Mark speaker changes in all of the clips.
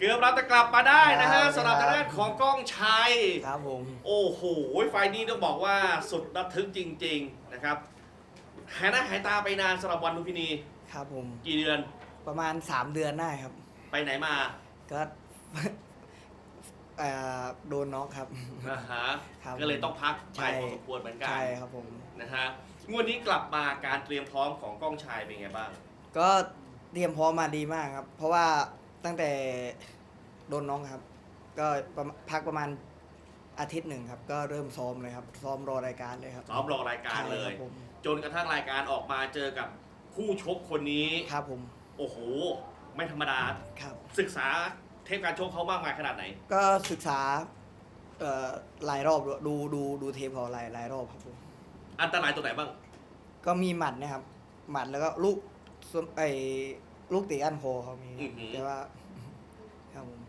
Speaker 1: เกือบเราจะกลับมาได้นะ
Speaker 2: ครั
Speaker 1: ฮะ
Speaker 2: บ
Speaker 1: สำหรับทางด้านของก้องชัย
Speaker 2: ครับผม
Speaker 1: โอ้โห ไฟล์นี้ต้องบอกว่าสุดระทึกจริง ๆ นะครับ หายหน้าหายตาไปนานสำหรับวันลุมพินี
Speaker 2: ครับผม
Speaker 1: กี่เดือน
Speaker 2: ประมาณ 3 เดือนได้ครับ
Speaker 1: ไปไหนมา
Speaker 2: ก็ เอ่อโดนน็อกครับ
Speaker 1: อ่าฮะ
Speaker 2: ครับ
Speaker 1: ก็เลยต้องพัก
Speaker 2: ใช่
Speaker 1: ไปพอสมควรเหมือนกัน
Speaker 2: ใช่ครับผม
Speaker 1: นะฮะ งวดนี้กลับมาการเตรียมพร้อมของก้องชัยเป็นไงบ้าง
Speaker 2: ก็เตรียมพร้อมมาดีมากครับ เพราะว่า ตั้งแต่โดนน้องครับ ก็ประมาณพักประมาณอาทิตย์หนึ่งครับ ก็เริ่มซ้อมเลยครับ ซ้อมรอรายการเลยครับ
Speaker 1: ซ้อมรอรายการเล
Speaker 2: ใช่ค
Speaker 1: ย
Speaker 2: บผม
Speaker 1: จนกระทั่งรายการออกมาเจอกับคู่ชกคนนี้
Speaker 2: ครับผม
Speaker 1: โอ้โห ไม่ธรรมดา
Speaker 2: ครับ
Speaker 1: ศึกษาเทปการชกเขามากมายขนาดไหน
Speaker 2: ก็ศึกษาเอ่อหลายรอบด้วยดูดูดูเทปเขาหลายหลายรอบครับผม
Speaker 1: อันตรายตัวไหนบ้าง
Speaker 2: ก็มีหมัดนะครับ หมัดแล้วก็ลูกส่วนไอ้ ลูกตีอันโคเขามี
Speaker 1: อื้อหือ
Speaker 2: แต่ว่าครับผม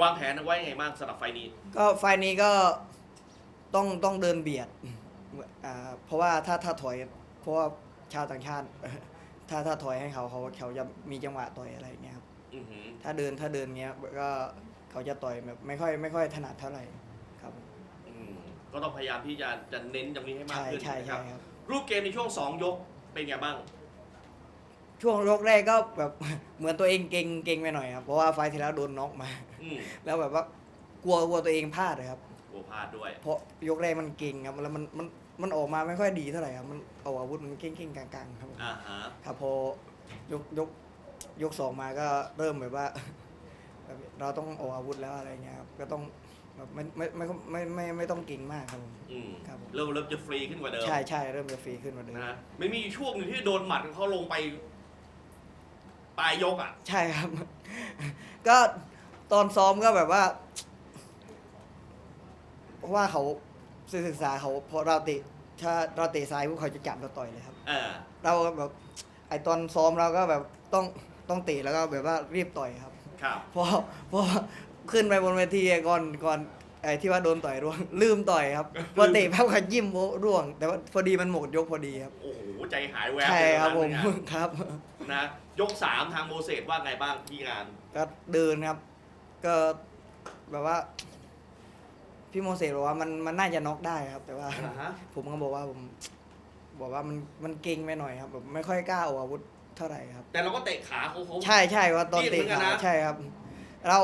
Speaker 1: วางแผนเอาไว้ยังไงบ้างสำหรับไฟล์นี้
Speaker 2: ก็ไฟล์นี้ก็ต้องต้องเดินเบียดอ่าเพราะว่าถ้าถ้าถอย เพราะว่าชาวต่างชาติ ถ้าถ้าถอยให้เขาเขาเขาจะมีจังหวะต่อยอะไรอย่างเงี้ยครับ
Speaker 1: อือหือ
Speaker 2: ถ้าเดินถ้าเดินเงี้ยก็เขาจะต่อยแบบไม่ค่อยไม่ค่อยถนัดเท่าไหร่ครับผม
Speaker 1: อืมก็ต้องพยายามที่จะจะเน้นตรงนี้ให้มาก
Speaker 2: ใช่
Speaker 1: ขึ้น
Speaker 2: ใช่
Speaker 1: นะค
Speaker 2: ใช่
Speaker 1: รับ
Speaker 2: ครับ
Speaker 1: รูปเกมในช่วง 2 ยกเป็นไงบ้าง
Speaker 2: ช่วงยกแรกก็แบบ เหมือนตัวเองเก่งเก่งไปหน่อยครับเพราะว่าไฟล์ที่แล้วโดนน็อกมา
Speaker 1: อืม
Speaker 2: แล้วแบบว่ากลัวกลัวตัวเองพลาดเลยครับ
Speaker 1: กลัวพลาดด้วย
Speaker 2: เพราะยกแรกมันเก่งครับแล้วมันมันมันออกมาไม่ค่อยดีเท่าไหร่ครับมันเอาอาวุธมันเก่งเก่งๆกลางๆครับผม
Speaker 1: อ่าฮะ
Speaker 2: ครับพอยกยกยกสองมาก็เริ่มแบบว่า แบบเราต้องออกอาวุธแล้วอะไรเงี้ยครับก็ต้องแบบไม่ไม่ไม่ไม่ไม่ไม่ไม่ต้องเก่งมากครับผม
Speaker 1: อืม
Speaker 2: ครับผม
Speaker 1: เริ่มเริ่มจะฟรีขึ้นกว่าเดิม
Speaker 2: ใช่ใช่เริ่มจะฟรีขึ้นกว่าเดิม
Speaker 1: นะไม่มีอยู่ช่วงหนึ่งที่โดนหมัดเขาลงไป ปลายยกอะ
Speaker 2: ใช่ครับ ก็ตอนซ้อมก็แบบว่าเพราะว่าเขาศึกษาเขาพอเราเตะถ้าเราเตะซ้ายพวกเขาจะจับเราต่อยเลยครับ
Speaker 1: เออ
Speaker 2: เราแบบไอตอนซ้อมเราก็แบบต้องต้องเตะแล้วก็แบบว่ารีบต่อยครับ
Speaker 1: ครับ
Speaker 2: พอพอขึ้นไปบนเวทีก่อนก่อนไอ้ที่ว่าโดนต่อยร่วง ลืมต่อยครับพอเตะแป๊บขัดยิ้มโบ๊ะร่วง แต่ว่าพอดีมันหมดยกพอดีครับ
Speaker 1: โอ้โห ใจหายแวบ
Speaker 2: ใช่
Speaker 1: เลย
Speaker 2: ครับ
Speaker 1: ต
Speaker 2: ผ
Speaker 1: อน
Speaker 2: ม
Speaker 1: นั้นนะ
Speaker 2: ครับ
Speaker 1: นะยกสามทางโมเสสว่าไงบ้างพี่งาน
Speaker 2: ก็เดินครับ ก็แบบว่า พี่โมเสสบอกว่ามันมันน่าจะน็อกได้ครับ แต่ว่า
Speaker 1: อ่าฮะ
Speaker 2: ผมก็บอกว่าผม บอกว่ามันมันเก่งไปหน่อยครับแบบไม่ค่อยกล้าออกอาวุธเท่าไหร่ครับ
Speaker 1: แต่เราก็เตะขาเขาเขา
Speaker 2: ใช่ใช่ว่าตอน
Speaker 1: รีบ
Speaker 2: เตะ
Speaker 1: เหมือนกัน
Speaker 2: ขา
Speaker 1: นะ
Speaker 2: ใช่ครับ เรา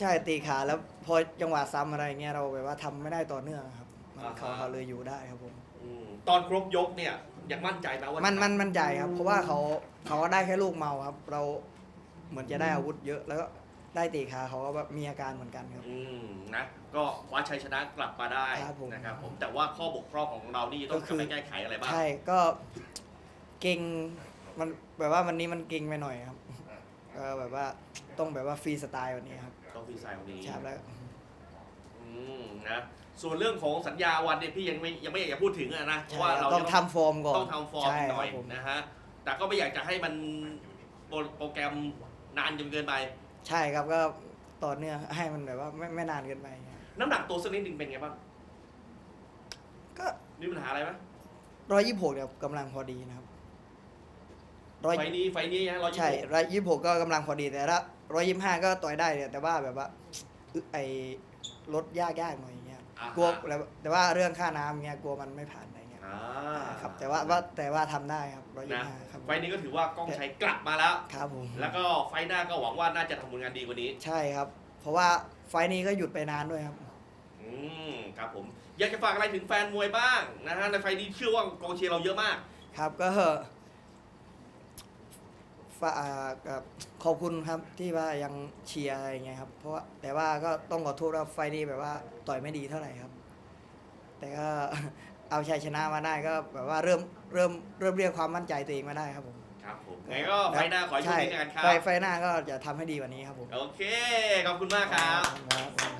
Speaker 2: ใช่ตีขาแล้วพอจังหวะซ้ำอะไรเงี้ยเราแบบว่าทำไม่ได้ต่อเนื่องครับมันเขาเขาเลยอยู่ได้ครับผม
Speaker 1: อืม ตอนครบยกเนี่ยยังมั่นใจไหมว่า
Speaker 2: มั
Speaker 1: มัน
Speaker 2: มันมันใจครับ เพราะว่าเขาเขาก็ได้แค่ลูกเมาครับ เราเหมือนจะได้อาวุธเยอะแล้วก็ได้ตีขาเขาก็แบบมีอาการเหมือนกันครับ
Speaker 1: อืมนะก็คว้าชัยชนะกลับมาได้
Speaker 2: ครับผม
Speaker 1: นะครับผมแต่ว่าข้อบกพร่องของเรานี่ต้อง
Speaker 2: ก็
Speaker 1: ก
Speaker 2: คื
Speaker 1: ลับ
Speaker 2: อ
Speaker 1: ไปแก้ไขอะไรบ้าง
Speaker 2: ใช่ก็เก่งมันแบบว่าวันนี้มันเก่งไปหน่อยครับก็แบบว่าต้องแบบว่าฟรีสไตล์วันนี้ครับ
Speaker 1: ต้องฟีไซน์วันนี้
Speaker 2: ใช่แล้ว
Speaker 1: อืมนะส่วนเรื่องของสัญญาวันเนี่ยพี่ยังไม่ยังไม่อยากจะพูดถึงอะนะเพ
Speaker 2: ใช่
Speaker 1: ราะว่าเรา
Speaker 2: ต้อง
Speaker 1: ยัง
Speaker 2: ทำฟอร์มก่อน
Speaker 1: ต้องทำฟอร์ม
Speaker 2: ใช่
Speaker 1: หน่อย
Speaker 2: ครับผม
Speaker 1: นะฮะแต่ก็ไม่อยากจะให้มันโปรโปรแกรมนานจนเกินไป
Speaker 2: ใช่ครับก็ต่อเนื่องให้มันแบบว่าไม่ไม่นานเกินไปครับ
Speaker 1: น้ำหนักตัวสักนิดหนึ่งเป็นไงบ้าง
Speaker 2: ก็
Speaker 1: มีปัญหาอะไรไหม
Speaker 2: ร้อยยี่สิบหกเนี่ยกำลังพอดีนะครับร้อย
Speaker 1: ไฟล์นี้ไฟล์นี้นะร้อยยี่
Speaker 2: ใช่
Speaker 1: สิบ
Speaker 2: ร้อยยี่สิบหกก็กำลังพอดีแต่ถ้าร้อยยี่สิบห้าก็ต่อยได้เนี่ยแต่ว่าแบบว่าอึไอ ลดยากยากหน่อยอย่างเงี้ยกลัวแล้วแต่ว่าเรื่องค่าน้ำเงี้ยกลัวมันไม่ผ่านอะไรเงี้ย
Speaker 1: อ่า
Speaker 2: ครับแต่ว่าว่าแต่ว่าทำได้ครับร้อยยี่
Speaker 1: นะ
Speaker 2: สิบห้าครับ
Speaker 1: ไฟล์นี้ก็ถือว่ากล้องชัยกลับมาแล้ว
Speaker 2: ครับผม
Speaker 1: แล้วก็ไฟล์หน้าก็หวังว่าน่าจะทำผลงานดีกว่านี้
Speaker 2: ใช่ครับ เพราะว่าไฟล์นี้ก็หยุดไปนานด้วยครับ
Speaker 1: อืมครับผม อยากจะฝากอะไรถึงแฟนมวยบ้างนะฮะในไฟล์นี้เชื่อว่ากองเชียร์เราเยอะมาก
Speaker 2: ครับก็ ฝากกับขอบคุณครับที่ว่ายังเชียร์อะไรเงี้ยครับ เพราะว่าแต่ว่าก็ต้องขอโทษว่าไฟล์นี้แบบว่าต่อยไม่ดีเท่าไหร่ครับ แต่ก็ เอาชัยชนะมาได้ก็แบบว่าเริ่มเริ่มเริ่มเรียกความมั่นใจตัวเองมาได้ครับผม
Speaker 1: ครับผมไงก็ไฟล์หน้าขอให้โชคดีในการครั
Speaker 2: ใช่
Speaker 1: บ
Speaker 2: ไฟไฟล์หน้าก็จะทำให้ดีกว่านี้ครับผม
Speaker 1: โอเค ขอบคุณมากครับ
Speaker 2: ครับ